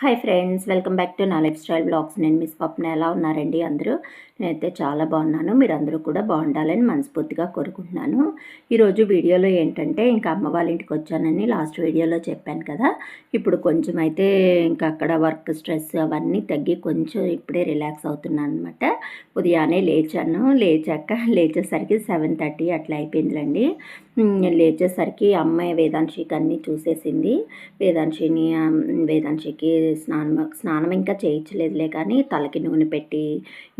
Hi friends welcome back to నా life style blogs. నేను miss Swapna. ఎలా ఉన్నారండి అందరూ? నేనైతే చాలా బాగున్నాను. మీరు అందరూ కూడా బాగుండాలని మనస్ఫూర్తిగా కోరుకుంటున్నాను. ఈరోజు వీడియోలో ఏంటంటే ఇంకా అమ్మ వాళ్ళ ఇంటికి వచ్చానని లాస్ట్ వీడియోలో చెప్పాను కదా. ఇప్పుడు కొంచెం అయితే ఇంకా అక్కడ వర్క్ స్ట్రెస్ అవన్నీ తగ్గి కొంచెం ఇప్పుడే రిలాక్స్ అవుతున్నాను అనమాట ఉదయాన్నే లేచాను. లేచాక లేచేసరికి సెవెన్ థర్టీ అట్లా అయిపోయిందిలండి. లేచేసరికి అమ్మాయి వేదాంశికి అన్నీ చూసేసింది. వేదాంశిని వేదాంశికి స్నానం స్నానం ఇంకా చేయించలేదులే కానీ తలకి నూనె పెట్టి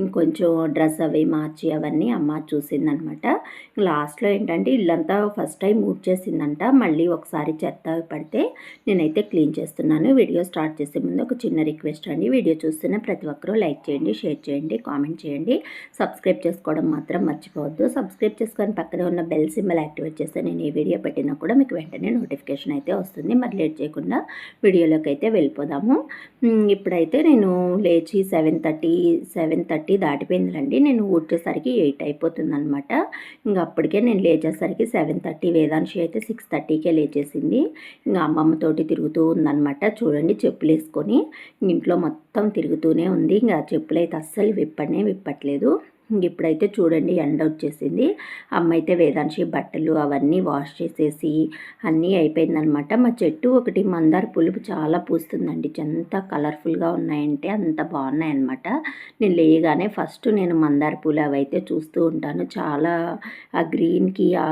ఇంకొంచెం డ్రెస్ అవి మార్చి అవన్నీ అమ్మ చూసిందనమాట. లాస్ట్లో ఏంటంటే ఇల్లంతా ఫస్ట్ టైం మూడ్ చేసిందంట మళ్ళీ ఒకసారి చెత్త పడితే నేనైతే క్లీన్ చేస్తున్నాను. వీడియో స్టార్ట్ చేసే ముందు ఒక చిన్న రిక్వెస్ట్ అండి. వీడియో చూస్తున్న ప్రతి ఒక్కరూ లైక్ చేయండి షేర్ చేయండి కామెంట్ చేయండి. సబ్స్క్రైబ్ చేసుకోవడం మాత్రం మర్చిపోవద్దు. సబ్స్క్రైబ్ చేసుకొని పక్కనే ఉన్న బెల్ సింబల్ యాక్టివేట్ చేస్తే నేను ఈ వీడియో పెట్టినా కూడా మీకు వెంటనే నోటిఫికేషన్ అయితే వస్తుంది. మరి లేట్ చేయకుండా వీడియోలోకి అయితే వెళ్ళిపోదాము. ఇప్పుడైతే నేను లేచి సెవెన్ థర్టీ సెవెన్ థర్టీ దాటిపోయిందిలండి. నేను ఊడ్చేసరికి ఎయిట్ అయిపోతుంది అనమాట ఇంకా అప్పటికే నేను లేచేసరికి సెవెన్ థర్టీ వేదాంశి అయితే సిక్స్ థర్టీకే లేచేసింది. ఇంకా అమ్మమ్మతోటి తిరుగుతూ ఉందన్నమాట. చూడండి చెప్పులు వేసుకొని. ఇంట్లో మొత్తం తిరుగుతూనే ఉంది. ఇంకా చెప్పులు అయితే అస్సలు విప్పనే విప్పట్లేదు. ఇప్పుడైతే చూడండి ఎండ వచ్చేసింది. అమ్మ అయితే వేదాంశి బట్టలు అవన్నీ వాష్ చేసేసి అన్నీ అయిపోయిందనమాట. మా చెట్టు ఒకటి మందార పులుపు చాలా పూస్తుందండి. ఎంత కలర్ఫుల్గా ఉన్నాయంటే అంత బాగున్నాయన్నమాట నేను లేయగానే ఫస్ట్ నేను మందార పూలు అవైతే చూస్తూ ఉంటాను. చాలా ఆ గ్రీన్కి ఆ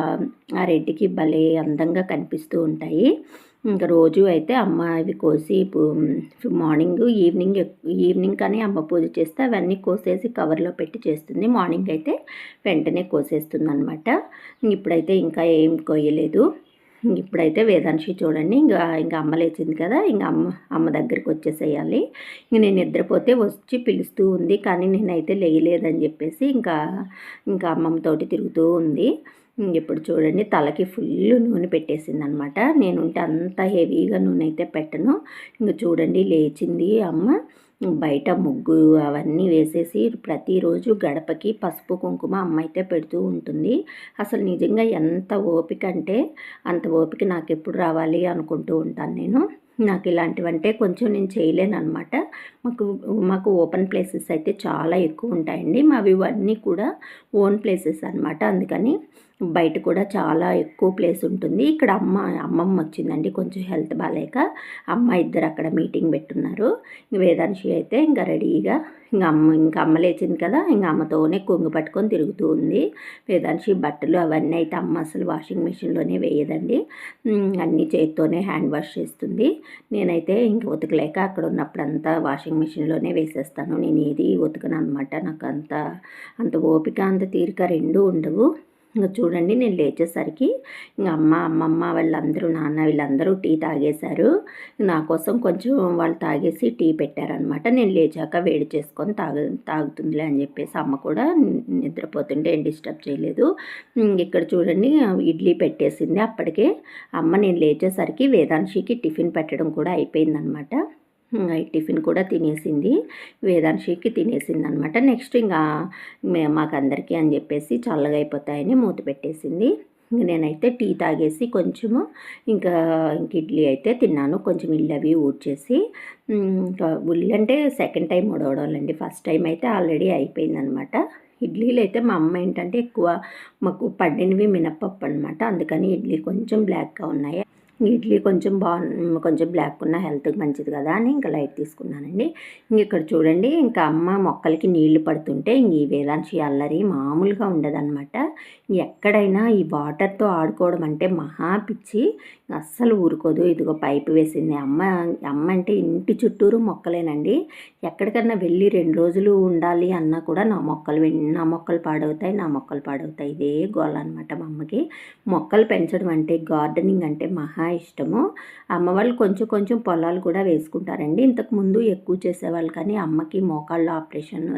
రెడ్కి భలే అందంగా కనిపిస్తూ ఉంటాయి. ఇంకా రోజు అయితే అమ్మ ఇవి కోసి మార్నింగ్ ఈవినింగ్ ఈవినింగ్ కానీ అమ్మ పూజ చేస్తే అవన్నీ కోసేసి కవర్లో పెట్టి చేస్తుంది. మార్నింగ్ అయితే వెంటనే కోసేస్తుంది అనమాట ఇప్పుడైతే ఇంకా ఏం కొయ్యలేదు. ఇప్పుడైతే వేదాంశి చూడండి. ఇంకా ఇంకా అమ్మ లేచింది కదా ఇంకా అమ్మ అమ్మ దగ్గరికి వచ్చేసేయాలి. ఇంక నేను నిద్రపోతే వచ్చి పిలుస్తూ ఉంది కానీ నేనైతే లేయలేదని చెప్పేసి ఇంకా ఇంకా అమ్మమ్మతోటి తిరుగుతూ ఉంది. ఇప్పుడు చూడండి తలకి ఫుల్ నూనె పెట్టేసింది అనమాట నేనుంటే అంత హెవీగా నూనె అయితే పెట్టను. ఇంక చూడండి లేచింది అమ్మ. బయట ముగ్గు అవన్నీ వేసేసి ప్రతిరోజు గడపకి పసుపు కుంకుమ అమ్మ అయితే పెడుతూ ఉంటుంది. అసలు నిజంగా ఎంత ఓపిక అంటే అంత ఓపిక నాకు ఎప్పుడు రావాలి అనుకుంటూ ఉంటాను నేను. నాకు ఇలాంటివంటే కొంచెం నేను చేయలేను అనమాట మాకు మాకు ఓపెన్ ప్లేసెస్ అయితే చాలా ఎక్కువ ఉంటాయండి. మావి ఇవన్నీ కూడా ఓన్ ప్లేసెస్ అనమాట. అందుకని బయట కూడా చాలా ఎక్కువ ప్లేస్ ఉంటుంది. ఇక్కడ అమ్మ అమ్మమ్మ వచ్చిందండి. కొంచెం హెల్త్ బాగాలేక అమ్మ ఇద్దరు అక్కడ మీటింగ్ పెట్టున్నారు. వేదాంశి అయితే ఇంకా రెడీగా ఇంకా అమ్మ ఇంకా అమ్మ లేచింది కదా ఇంకా అమ్మతోనే కొంగు పట్టుకొని తిరుగుతూ ఉంది. వేదాంశి బట్టలు అవన్నీ అయితే అమ్మ అసలు వాషింగ్ మిషన్లోనే వేయదండి. అన్నీ చేతితోనే హ్యాండ్ వాష్ చేస్తుంది. నేనైతే ఇంక ఉతకలేక అక్కడ ఉన్నప్పుడంతా వాషింగ్ మిషన్లోనే వేసేస్తాను. నేను ఏది ఉతకను అనమాట నాకు అంత అంత ఓపిక అంత తీరిక రెండూ ఉండవు. ఇంకా చూడండి నేను లేచేసరికి ఇంకా అమ్మ అమ్మమ్మ వాళ్ళందరూ నాన్న వీళ్ళందరూ టీ తాగేశారు. నా కోసం కొంచెం వాళ్ళు తాగేసి టీ పెట్టారనమాట నేను లేచాక వేడి చేసుకొని తాగు తాగుతుందిలే అని చెప్పేసి అమ్మ కూడా నిద్రపోతుంటే ఏం డిస్టర్బ్ చేయలేదు. ఇక్కడ చూడండి ఇడ్లీ పెట్టేసింది. అప్పటికే అమ్మ నేను లేచేసరికి వేదాంశికి టిఫిన్ పెట్టడం కూడా అయిపోయిందనమాట టిఫిన్ కూడా తినేసింది. వేదాంశికి తినేసింది అనమాట నెక్స్ట్ ఇంకా మాకందరికీ అని చెప్పేసి చల్లగా అయిపోతాయని మూత పెట్టేసింది. నేనైతే టీ తాగేసి కొంచెము ఇంకా ఇంక ఇడ్లీ అయితే తిన్నాను. కొంచెం ఇల్లు అవి ఊడ్చేసి. ఉల్లి అంటే సెకండ్ టైం ఉడవడాలండి. ఫస్ట్ టైం అయితే ఆల్రెడీ అయిపోయిందనమాట. ఇడ్లీలు అయితే మా అమ్మ ఏంటంటే ఎక్కువ మాకు పడినవి మినప్పప్పు అనమాట. అందుకని ఇడ్లీ కొంచెం బ్లాక్గా ఉన్నాయి. ఇడ్లీ కొంచెం బాగు కొంచెం బ్లాక్ ఉన్న హెల్త్కి మంచిది కదా అని ఇంకా లైట్ తీసుకున్నానండి. ఇంక ఇక్కడ చూడండి ఇంకా అమ్మ మొక్కలకి నీళ్ళు పడుతుంటే ఇంక ఈ వేదాంశి అల్లరి మామూలుగా ఉండదన్నమాట. ఎక్కడైనా ఈ వాటర్తో ఆడుకోవడం అంటే మహా పిచ్చి. అస్సలు ఊరుకోదు. ఇదిగో పైపు వేసింది. అమ్మ అమ్మ అంటే ఇంటి చుట్టూరు మొక్కలేనండి. ఎక్కడికన్నా వెళ్ళి రెండు రోజులు ఉండాలి అన్నా కూడా నా మొక్కలు నా మొక్కలు పాడవుతాయి నా మొక్కలు పాడవుతాయి. ఇదే గోల అనమాట మా అమ్మకి. మొక్కలు పెంచడం అంటే గార్డెనింగ్ అంటే మహా ఇష్టము. అమ్మ వాళ్ళు కొంచెం కొంచెం పొలాలు కూడా వేసుకుంటారండి. ఇంతకు ముందు ఎక్కువ చేసేవాళ్ళు కానీ అమ్మకి మోకాళ్ళు ఆపరేషన్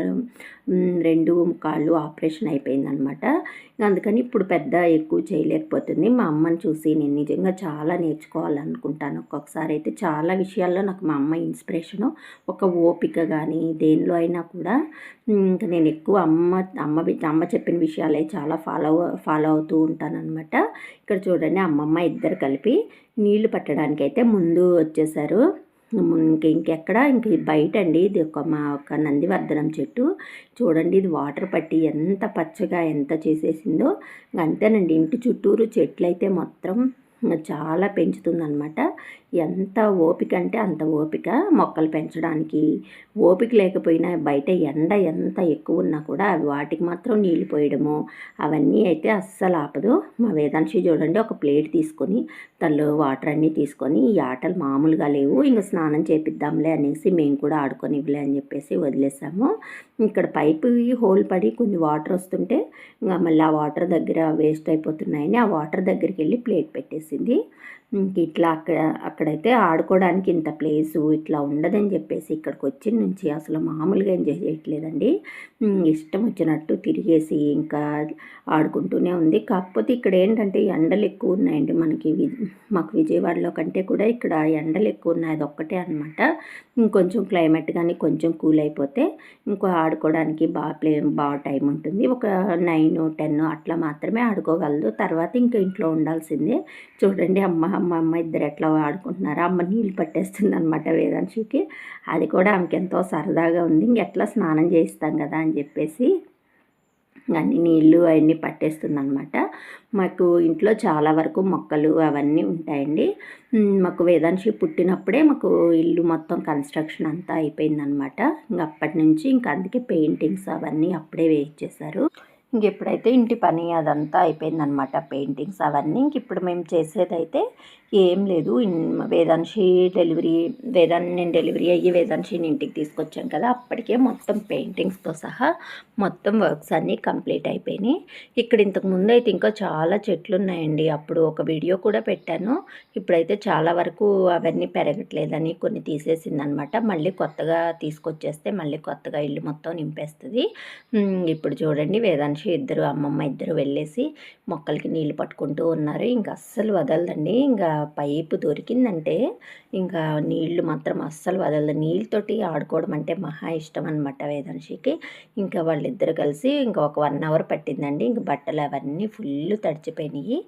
రెండు కాళ్ళు ఆపరేషన్ అయిపోయిందనమాట అందుకని ఇప్పుడు పెద్ద ఎక్కువ చేయలేకపోతుంది. మా అమ్మని చూసి నేను నిజంగా చాలా చాలా నేర్చుకోవాలనుకుంటాను. ఒక్కొక్కసారి అయితే చాలా విషయాల్లో నాకు మా అమ్మ ఇన్స్పిరేషను ఒక ఓపిక కానీ దేనిలో అయినా కూడా ఇంకా నేను ఎక్కువ అమ్మ అమ్మ అమ్మ చెప్పిన విషయాలే చాలా ఫాలో ఫాలో అవుతూ ఉంటానన్నమాట. ఇక్కడ చూడండి అమ్మమ్మ ఇద్దరు కలిపి నీళ్ళు పట్టడానికి అయితే ముందు వచ్చేసారు. ఇంక ఇంకెక్కడ ఇంక బయట అండి ఇది ఒక మా ఒక నందివర్ధనం చెట్టు. చూడండి ఇది వాటర్ పట్టి ఎంత పచ్చగా ఎంత చేసేసిందో. అంతేనండి ఇంటి చుట్టూరు చెట్లు అయితే మొత్తం చాలా పెంచుతుందనమాట ఎంత ఓపిక అంటే అంత ఓపిక మొక్కలు పెంచడానికి. ఓపిక లేకపోయినా బయట ఎండ ఎంత ఎక్కువ ఉన్నా కూడా అవి వాటికి మాత్రం నీళ్ళు పోయడము అవన్నీ అయితే అస్సలు ఆపదు. మా వేదాంశి చూడండి ఒక ప్లేట్ తీసుకొని తనలో వాటర్ అన్నీ తీసుకొని ఈ ఆటలు మామూలుగా లేవు ఇంకా స్నానం చేపిద్దాంలే అనేసి మేము కూడా ఆడుకొని ఇవ్వలే అని చెప్పేసి వదిలేసాము. ఇక్కడ పైపు హోల్ పడి కొన్ని వాటర్ వస్తుంటే ఇంకా మళ్ళీ ఆ వాటర్ దగ్గర వేస్ట్ అయిపోతున్నాయని ఆ వాటర్ దగ్గరికి వెళ్ళి ప్లేట్ పెట్టేసింది. ఇట్లా అక్కడ అక్కడైతే ఆడుకోవడానికి ఇంత ప్లేసు ఇట్లా ఉండదని చెప్పేసి ఇక్కడికి వచ్చిన నుంచి అసలు మామూలుగా ఎంజాయ్ చేయట్లేదండి. ఇష్టం వచ్చినట్టు తిరిగేసి ఇంకా ఆడుకుంటూనే ఉంది. కాకపోతే ఇక్కడ ఏంటంటే ఎండలు ఎక్కువ ఉన్నాయండి. మనకి మాకు విజయవాడలో కంటే కూడా ఇక్కడ ఎండలు ఎక్కువ ఉన్నాయి. అది ఒక్కటే అనమాట ఇంకొంచెం క్లైమేట్ కానీ కొంచెం కూల్ అయిపోతే ఇంకో ఆడుకోవడానికి బాగా ప్లే బాగా టైం ఉంటుంది. ఒక నైన్ టెన్ అట్లా మాత్రమే ఆడుకోగలదు. తర్వాత ఇంకా ఇంట్లో ఉండాల్సిందే. చూడండి అమ్మ అమ్మ అమ్మ ఇద్దరు ఎట్లా ఆడుకుంటున్నారా? అమ్మ నీళ్ళు పట్టేస్తుంది అనమాట వేదాంశికి. అది కూడా ఆమెకి ఎంతో సరదాగా ఉంది. ఇంకెట్లా స్నానం చేయిస్తాం కదా అని చెప్పేసి అన్ని నీళ్ళు అవన్నీ పట్టేస్తుంది అనమాట మాకు ఇంట్లో చాలా వరకు మొక్కలు అవన్నీ ఉంటాయండి. మాకు వేదాంశి పుట్టినప్పుడే మాకు ఇల్లు మొత్తం కన్స్ట్రక్షన్ అంతా అయిపోయిందనమాట ఇంక అప్పటి నుంచి ఇంకా అందుకే పెయింటింగ్స్ అవన్నీ అప్పుడే వేయించేశారు. ఇంకెప్పుడైతే ఇంటి పని అదంతా అయిపోయిందనమాట పెయింటింగ్స్ అవన్నీ ఇంక ఇప్పుడు మేము చేసేదైతే ఏం లేదు. వేదాంశి డెలివరీ వేదాన్ నేను డెలివరీ అయ్యి వేదాంశిని ఇంటికి తీసుకొచ్చాం కదా అప్పటికే మొత్తం పెయింటింగ్స్తో సహా మొత్తం వర్క్స్ అన్నీ కంప్లీట్ అయిపోయినాయి. ఇక్కడ ఇంతకు ముందు అయితే ఇంకా చాలా చెట్లు ఉన్నాయండి అప్పుడు ఒక వీడియో కూడా పెట్టాను. ఇప్పుడైతే చాలా వరకు అవన్నీ పెరగట్లేదని కొన్ని తీసేసింది అనమాట మళ్ళీ కొత్తగా తీసుకొచ్చేస్తే మళ్ళీ కొత్తగా ఇల్లు మొత్తం నింపేస్తుంది. ఇప్పుడు చూడండి వేదాంశి ఇద్దరు అమ్మమ్మ ఇద్దరు వెళ్ళేసి మొక్కలకి నీళ్ళు పట్టుకుంటూ ఉన్నారు. ఇంకా అస్సలు వదలదండి. ఇంకా పైపు దొరికిందంటే ఇంకా నీళ్ళు మాత్రం అస్సలు వదలదు. నీళ్ళతోటి ఆడుకోవడం అంటే మహా ఇష్టం అనమాట వేదాంశికి. ఇంకా వాళ్ళిద్దరు కలిసి ఇంకా ఒక వన్ అవర్ పట్టిందండి. ఇంకా బట్టలు అవన్నీ ఫుల్ తడిచిపోయినాయి.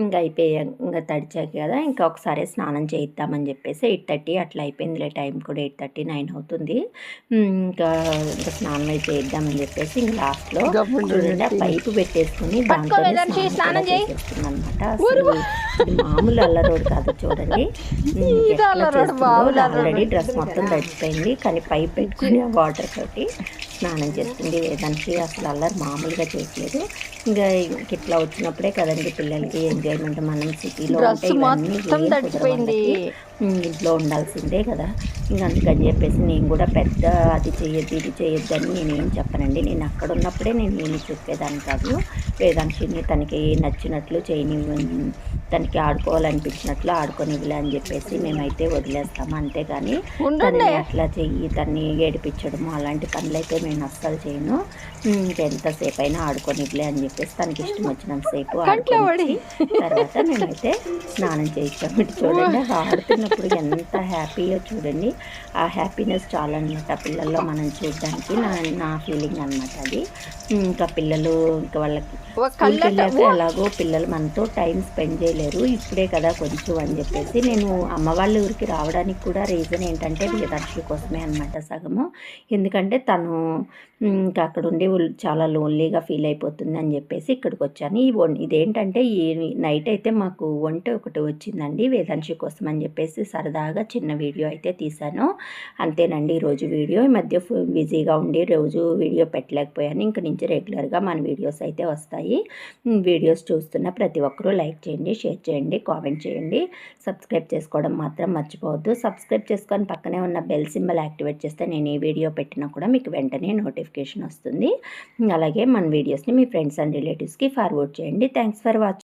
ఇంకా అయిపోయి ఇంకా తడిచాక కదా ఇంకా ఒకసారి స్నానం చేయిద్దామని చెప్పేసి ఎయిట్ థర్టీ అట్లా అయిపోయిందిలే. టైం కూడా ఎయిట్ థర్టీ నైన్ అవుతుంది. ఇంకా ఇంకా స్నానం అయితే చేద్దామని చెప్పేసి ఇంకా లాస్ట్లో పైపు పెట్టేసుకుని దాంట్లో స్నానం చేస్తుంది అనమాట మామూలు అల్లరోడ్ కాదు చూడండి. ఆల్రెడీ డ్రెస్ మొత్తం తడిచిపోయింది కానీ పైప్ పెట్టుకుని వాటర్ తోటి స్నానం చేస్తుంది దానికి అసలు అల్లరి మామూలుగా చేయట్లేదు. ఇంకా ఇట్లా వచ్చినప్పుడే కదండి పిల్లలకి ఎంజాయ్మెంట్ మనం సిటీలో ఉంటే ఇంట్లో ఉండాల్సిందే కదా. ఇంక అందుకని చెప్పేసి నేను కూడా పెద్ద అది చేయొద్దు ఇది చేయొద్దు అని నేనేం చెప్పనండి. నేను అక్కడ ఉన్నప్పుడే నేను ఏమి చెప్పేదాన్ని కాదు. వేదాంశిని తనకి నచ్చినట్లు చేయని తనకి ఆడుకోవాలనిపించినట్లు ఆడుకొనివ్వలే అని చెప్పేసి మేమైతే వదిలేస్తాము అంతేగాని తనని అట్లా చెయ్యి తన్ని ఏడిపించడము అలాంటి పనులు అయితే నేను అస్సలు చేయను. ఎంతసేపు అయినా ఆడుకొనివ్వలే అని చెప్పేసి తనకి ఇష్టం వచ్చినంతసేపు ఆడుకొని తర్వాత మేమైతే స్నానం చేయించాము చూడండి ఆడుతున్నప్పుడు ఎంత హ్యాపీగా చూడండి. ఆ హ్యాపీనెస్ చాలా అనమాట పిల్లల్లో మనం చూడడానికి నా నా ఫీలింగ్ అనమాట అది. ఇంకా పిల్లలు ఇంకా వాళ్ళకి ఎలాగో పిల్లలు మనతో టైం స్పెండ్ చేయలేరు. ఇప్పుడే కదా కొంచెం అని చెప్పేసి నేను అమ్మ వాళ్ళ ఊరికి రావడానికి కూడా రీజన్ ఏంటంటే వీరదర్శి కోసమే అనమాట సగము. ఎందుకంటే తను ఇంకా అక్కడ ఉండి చాలా లోన్లీగా ఫీల్ అయిపోతుంది అని చెప్పేసి ఇక్కడికి వచ్చాను. ఈ ఇదేంటంటే ఈ నైట్ అయితే మాకు వంట ఒకటి వచ్చిందండి వేదాంశి కోసం అని చెప్పేసి సరదాగా చిన్న వీడియో అయితే తీశాను. అంతేనండి ఈరోజు వీడియో. ఈ మధ్య బిజీగా ఉండి రోజు వీడియో పెట్టలేకపోయాను. ఇంక నుంచి రెగ్యులర్గా మన వీడియోస్ అయితే వస్తాయి. వీడియోస్ చూస్తున్న ప్రతి ఒక్కరూ లైక్ చేయండి షేర్ చేయండి కామెంట్ చేయండి. సబ్స్క్రైబ్ చేసుకోవడం మాత్రం మర్చిపోవద్దు. సబ్స్క్రైబ్ చేసుకొని పక్కనే ఉన్న బెల్ సింబల్ యాక్టివేట్ చేస్తే నేను ఏ వీడియో పెట్టినా కూడా మీకు వెంటనే నోటిఫికేషన్ వస్తుంది. అలాగే మన వీడియోస్ని మీ ఫ్రెండ్స్ అండ్ రిలేటివ్స్కి ఫార్వర్డ్ చేయండి. Thanks for watching